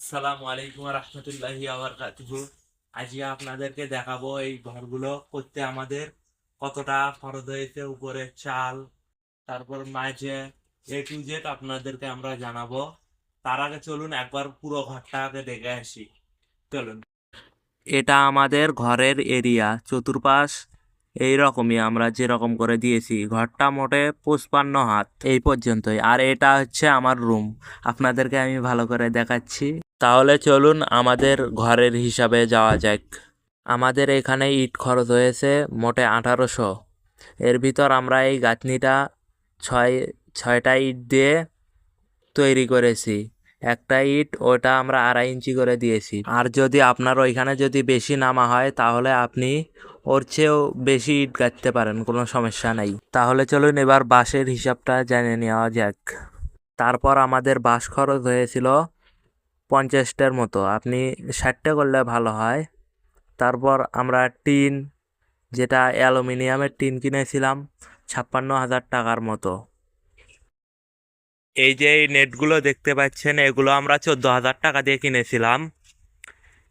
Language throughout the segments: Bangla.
আসসালামু আলাইকুম রহমতুল্লাহি আবরকাতুহু আজকে আপনাদেরকে দেখাবো এই ঘরগুলো করতে আমাদের কতটা খরচ হয়েছে উপরে চাল, তারপর মাঝে এ টু জেড আপনাদেরকে আমরা জানাব। তার আগে চলুন একবার পুরো ঘরটা আগে দেখে আসি। চলুন। এটা আমাদের ঘরের এরিয়া চতুর্পাশ। এই রকমই আমরা যেরকম করে দিয়েছি। ঘরটা মোটে পঁচপান্ন হাত। এই পর্যন্তই। আর এটা হচ্ছে আমার রুম আপনাদেরকে আমি ভালো করে দেখাচ্ছি। তাহলে চলুন আমাদের ঘরের হিসাবে যাওয়া যাক। আমাদের এখানে ইট খরচ হয়েছে মোটে আঠারোশো। এর ভিতর আমরা এই গাঁথনিটা ছয়, ছয়টা ইট দিয়ে তৈরি করেছি। একটা ইট, ওটা আমরা আড়াই ইঞ্চি করে দিয়েছি। আর যদি আপনার ওইখানে যদি বেশি নামা হয়, তাহলে আপনি ওর চেয়েও বেশি ইট গাঁথতে পারেন, কোনো সমস্যা নাই। তাহলে চলুন এবার বাঁশের হিসাবটা জেনে নেওয়া যাক। তারপর আমাদের বাঁশ খরচ হয়েছিল পঞ্চাশটার মতো। আপনি ষাটটা করলে ভালো হয়। তারপর আমরা টিন, যেটা অ্যালুমিনিয়ামের টিন কিনেছিলাম ছাপ্পান্ন হাজার টাকার মতো। এই যে এই নেটগুলো দেখতে পাচ্ছেন, এগুলো আমরা চোদ্দ হাজার টাকা দিয়ে কিনেছিলাম।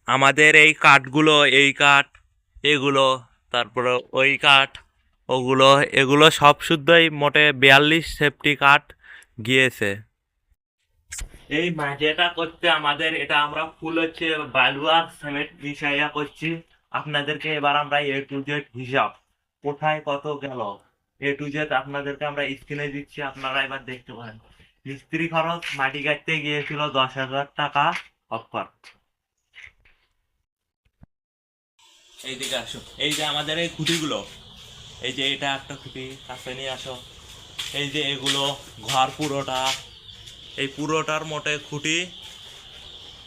আমাদের এই কাঠগুলো, এই কাঠ, এগুলো, তারপরে ওই কাঠ, ওগুলো, এগুলো সব শুদ্ধই মোটে বিয়াল্লিশ সেফটি কাঠ গিয়েছে। এই মাটিটা করতে আমাদের, এটা আমরা ফুল হচ্ছে বালু আর সিমেন্ট মিশাইয়া করছি। আপনাদেরকে এবার আমরা এ টু জেড হিসাব, কোথায় কত গেল? এ টু জেড আপনাদেরকে আমরা স্ক্রিনে দিচ্ছি, আপনারা এবার দেখতে পারেন। মিস্ত্রি খরচ, মাটি কাটতে গিয়েছিল দশ হাজার টাকা অফার। এইদিকে আসো। এই যে আমাদের এই খুঁটিগুলো, এই যে এটা একটা খুঁটি, কাছে নিয়ে আসো। এই যে এগুলো, ঘর পুরোটা এই পুরোটার মোটে খুঁটি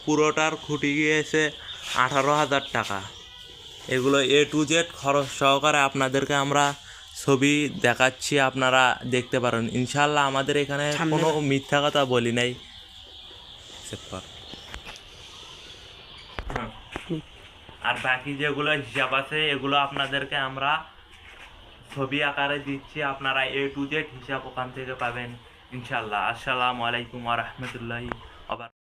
পুরোটার খুঁটি গিয়েছে আঠারো হাজার টাকা। এগুলো এ টু জেড খরচ সহকারে আপনাদেরকে আমরা ছবি দেখাচ্ছি আপনারা দেখতে পারেন। ইনশাল্লাহ আমাদের এখানে কোনো মিথ্যা কথা বলি নাই। আর বাকি যেগুলো হিসাব আছে এগুলো আপনাদেরকে আমরা ছবি আকারে দিচ্ছি। আপনারা এ টু জেড হিসাব ওখান থেকে পাবেন। ইনশাল্লাহ আসসালামু আলাইকুম রহমতুল্লাহি আবার